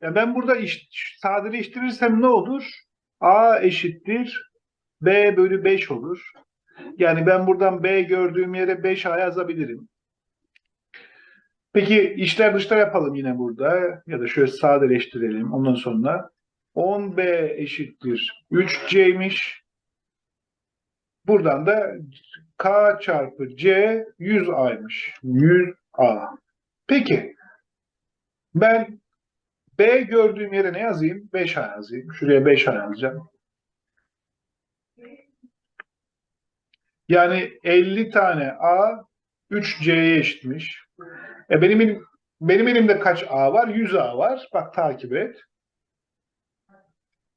Ya ben burada iş, sadeleştirirsem ne olur? A eşittir B bölü 5 olur. Yani ben buradan B gördüğüm yere 5A yazabilirim. Peki işler dışlar yapalım yine burada. Ya da şöyle sadeleştirelim ondan sonra. 10B eşittir 3C'ymiş. Buradan da K çarpı C 100A'ymış. 100A. Peki. Ben B gördüğüm yere ne yazayım? 5A yazayım. Şuraya 5A yazacağım. Yani 50 tane A 3C'ye eşitmiş. E benim benim elimde kaç A var? 100 A var. Bak takip et.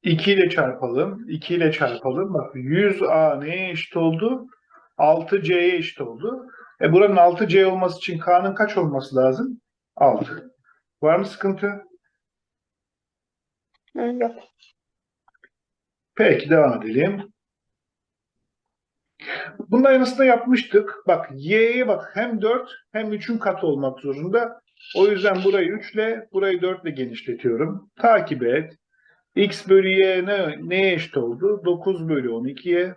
2 ile çarpalım. 2 ile çarpalım. Bak 100A neye eşit oldu? 6C'ye eşit oldu. E buranın 6C olması için K'nın kaç olması lazım? 6. Var mı sıkıntı? Yok. Peki devam edelim. Bunun aynısını yapmıştık. Bak y'ye bak hem 4 hem 3'ün katı olmak zorunda. O yüzden burayı 3 ile burayı 4 ile genişletiyorum. Takip et. x bölü y ne, neye eşit oldu? 9 bölü 12'ye.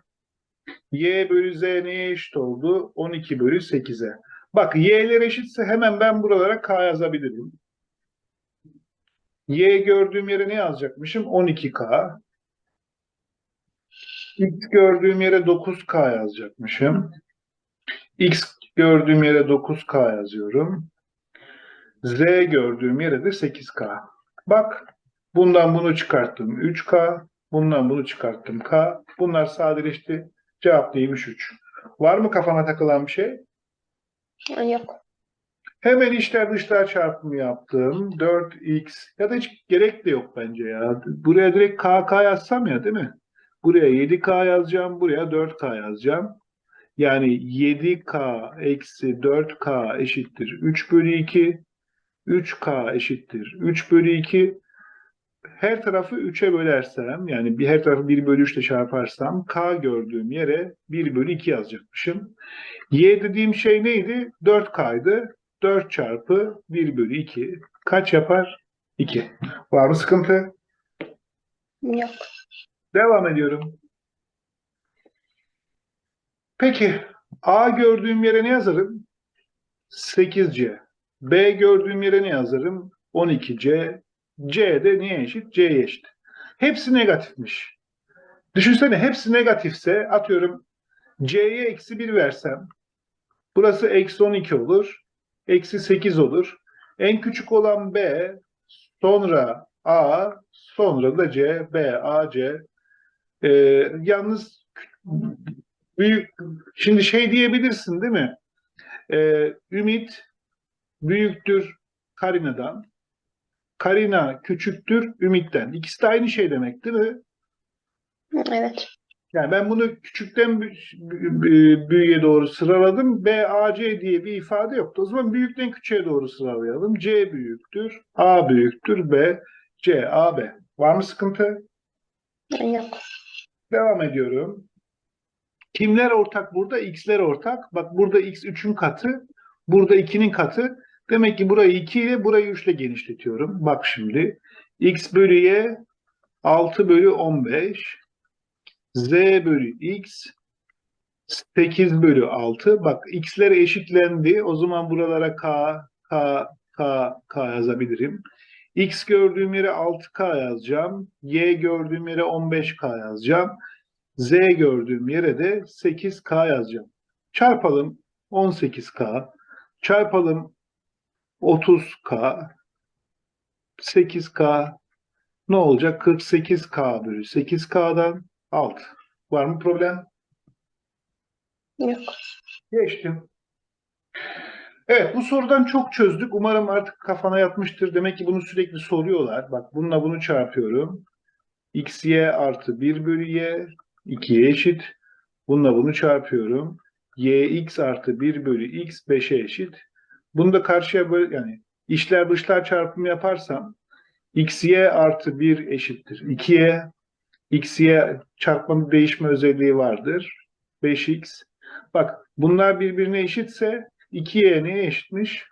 y bölü z neye eşit oldu? 12 bölü 8'e. Bak y'ler eşitse hemen ben buralara k yazabilirim. Y gördüğüm yere ne yazacakmışım? 12k. X gördüğüm yere 9K yazacakmışım. X gördüğüm yere 9K yazıyorum. Z gördüğüm yere de 8K. Bak bundan bunu çıkarttım 3K. Bundan bunu çıkarttım K. Bunlar sadeleşti. Cevap neymiş 3. Var mı kafana takılan bir şey? Yok. Hemen içler dışlar çarpımı yaptım. 4x ya da hiç gerek de yok bence ya. Buraya direkt KK yazsam ya değil mi? Buraya 7K yazacağım. Buraya 4K yazacağım. Yani 7K eksi 4K eşittir 3 bölü 2. 3K eşittir 3 bölü 2. Her tarafı 3'e bölersem yani bir her tarafı 1 bölü 3 ile çarparsam K gördüğüm yere 1 bölü 2 yazacakmışım. Y dediğim şey neydi? 4K'ydı. 4 çarpı 1 bölü 2 kaç yapar? 2. Var mı sıkıntı? Yok. Devam ediyorum. Peki A gördüğüm yere ne yazarım? 8C. B gördüğüm yere ne yazarım? 12C. C de niye eşit? C'ye eşit. Hepsi negatifmiş. Düşünsene hepsi negatifse atıyorum C'ye eksi 1 versem burası eksi 12 olur. Eksi 8 olur. En küçük olan B sonra A sonra da C B A C ee, yalnız büyük şimdi şey diyebilirsin değil mi? Ee, Ümit büyüktür Karina'dan. Karina küçüktür Ümit'ten. İkisi de aynı şey demek değil mi? Evet. Yani ben bunu küçükten bü- bü- büyüğe doğru sıraladım. B, A, C diye bir ifade yoktu. O zaman büyükten küçüğe doğru sıralayalım. C büyüktür, A büyüktür, B, C, A, B. Var mı sıkıntı? Yok. Devam ediyorum. Kimler ortak burada? X'ler ortak. Bak burada X 3'ün katı. Burada 2'nin katı. Demek ki burayı 2 ile burayı 3 ile genişletiyorum. Bak şimdi. X bölü Y 6 bölü 15. Z bölü X 8 bölü 6. Bak X'ler eşitlendi. O zaman buralara K, K, K, K yazabilirim. X gördüğüm yere 6K yazacağım. Y gördüğüm yere 15K yazacağım. Z gördüğüm yere de 8K yazacağım. Çarpalım 18K. Çarpalım 30K. 8K. Ne olacak? 48K bölü 8K'dan 6. Var mı problem? Yok. Geçtim. Evet bu sorudan çok çözdük. Umarım artık kafana yatmıştır. Demek ki bunu sürekli soruyorlar. Bak bununla bunu çarpıyorum. xy artı 1 bölü y 2'ye eşit. Bununla bunu çarpıyorum. yx artı 1 bölü x 5'e eşit. Bunu da karşıya böyle yani işler dışlar çarpımı yaparsam xy artı 1 eşittir. 2y xy çarpmanın değişme özelliği vardır. 5x. Bak bunlar birbirine eşitse 2y neye eşitmiş?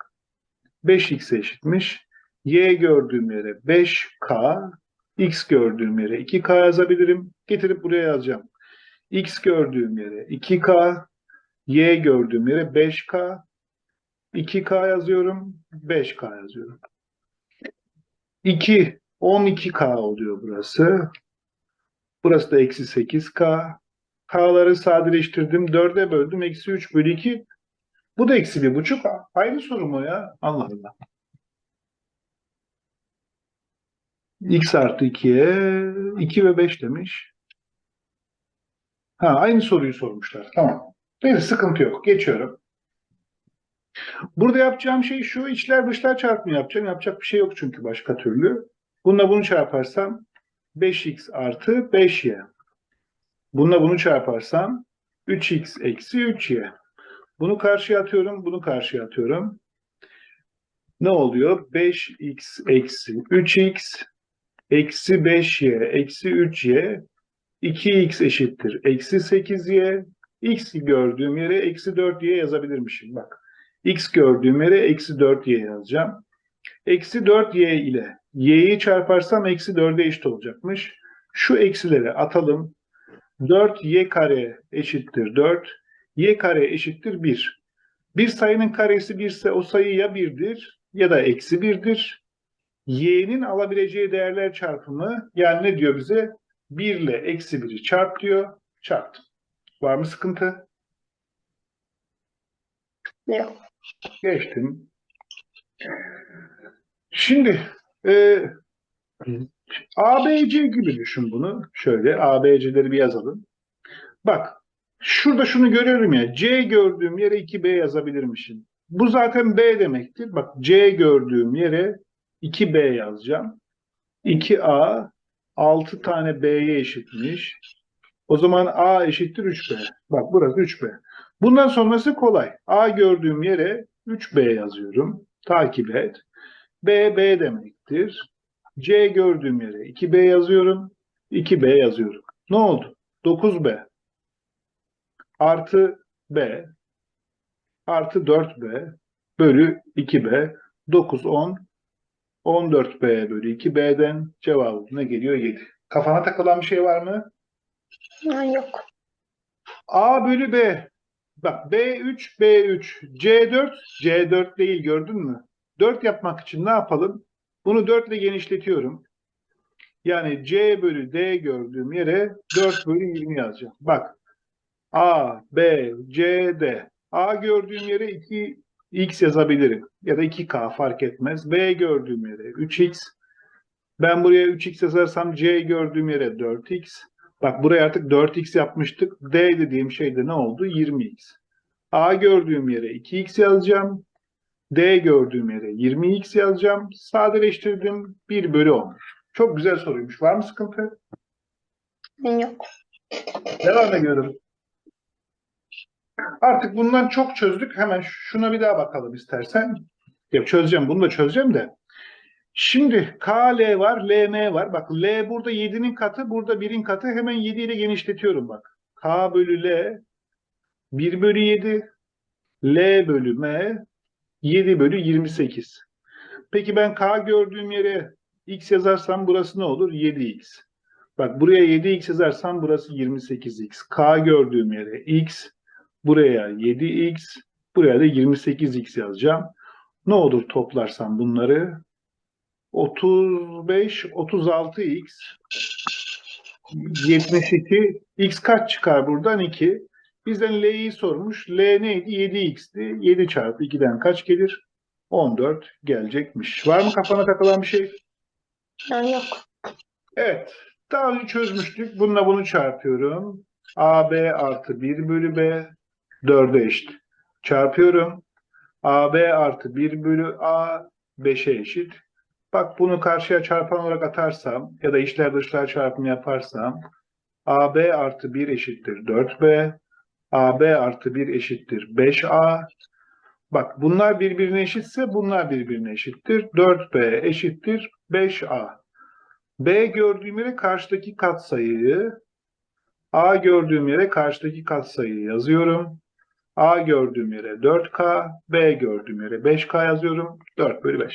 5x'e eşitmiş. Y gördüğüm yere 5K, X gördüğüm yere 2K yazabilirim. Getirip buraya yazacağım. X gördüğüm yere 2K, Y gördüğüm yere 5K, 2K yazıyorum, 5K yazıyorum. 2, 12K oluyor burası. Burası da eksi 8K. K'ları sadeleştirdim. 4'e böldüm. Eksi 3 bölü 2. Bu da eksi 1,5. Aynı soru mu ya? Allah Allah. X artı 2'ye 2 ve 5 demiş. Ha, aynı soruyu sormuşlar. Tamam. Neyse sıkıntı yok. Geçiyorum. Burada yapacağım şey şu. içler dışlar çarpımı yapacağım. Yapacak bir şey yok çünkü başka türlü. Bununla bunu çarparsam 5x artı 5y. Bununla bunu çarparsam 3x eksi 3y. Bunu karşıya atıyorum. Bunu karşıya atıyorum. Ne oluyor? 5x eksi 3x eksi 5y eksi 3y 2x eşittir. Eksi 8y x gördüğüm yere eksi 4y yazabilirmişim. Bak. x gördüğüm yere eksi 4y yazacağım. Eksi 4y ile y'yi çarparsam eksi 4'e eşit olacakmış. Şu eksileri atalım. 4y kare eşittir 4. y kare eşittir 1. Bir sayının karesi 1 ise o sayı ya 1'dir ya da eksi 1'dir. y'nin alabileceği değerler çarpımı yani ne diyor bize? 1 ile eksi 1'i çarp diyor. Çarptım. Var mı sıkıntı? Yok. Geçtim. Şimdi e, ABC gibi düşün bunu. Şöyle ABC'leri bir yazalım. Bak şurada şunu görüyorum ya. C gördüğüm yere 2B yazabilirmişim. Bu zaten B demektir. Bak C gördüğüm yere 2B yazacağım. 2A 6 tane B'ye eşitmiş. O zaman A eşittir 3B. Bak burası 3B. Bundan sonrası kolay. A gördüğüm yere 3B yazıyorum. Takip et. B, B demektir. C gördüğüm yere 2B yazıyorum. 2B yazıyorum. Ne oldu? 9B artı B artı 4B bölü 2B 9, 10 14B bölü 2B'den cevabı ne geliyor? 7. Kafana takılan bir şey var mı? Yok. A bölü B. Bak B3, B3, C4, C4 değil gördün mü? 4 yapmak için ne yapalım? Bunu 4 ile genişletiyorum. Yani C bölü D gördüğüm yere 4 bölü 20 yazacağım. Bak A, B, C, D. A gördüğüm yere 2x yazabilirim. Ya da 2K fark etmez. B gördüğüm yere 3x. Ben buraya 3x yazarsam C gördüğüm yere 4x. Bak buraya artık 4x yapmıştık. D dediğim şey de ne oldu? 20x. A gördüğüm yere 2x yazacağım. D gördüğüm yere 20x yazacağım. Sadeleştirdim 1 bölü 10. Çok güzel soruymuş. Var mı sıkıntı? Yok. Devam ediyorum. Artık bundan çok çözdük. Hemen şuna bir daha bakalım istersen. Ya çözeceğim. Bunu da çözeceğim de. Şimdi KL var, LM var. Bak L burada 7'nin katı, burada 1'in katı. Hemen 7 ile genişletiyorum bak. K bölü L 1 bölü 7. L bölü M 7 bölü 28. Peki ben K gördüğüm yere X yazarsam burası ne olur? 7X. Bak buraya 7X yazarsam burası 28X. K gördüğüm yere X, buraya 7X, buraya da 28X yazacağım. Ne olur toplarsam bunları? 35, 36x 72 x kaç çıkar buradan 2 bizden l'yi sormuş. L neydi? 7x'ti 7 çarpı 2'den kaç gelir? 14 gelecekmiş. Var mı kafana takılan bir şey? Ha, yok. evet. Daha önce çözmüştük. Bununla bunu çarpıyorum. Ab artı 1 bölü b 4'e eşit. Çarpıyorum. Ab artı 1 bölü a 5'e eşit. Bak bunu karşıya çarpan olarak atarsam ya da içler dışlar çarpımı yaparsam AB artı 1 eşittir 4B. AB artı 1 eşittir 5A. Bak bunlar birbirine eşitse bunlar birbirine eşittir. 4B eşittir 5A. B gördüğüm yere karşıdaki katsayıyı A gördüğüm yere karşıdaki katsayıyı yazıyorum. A gördüğüm yere 4K, B gördüğüm yere 5K yazıyorum. 4 bölü 5.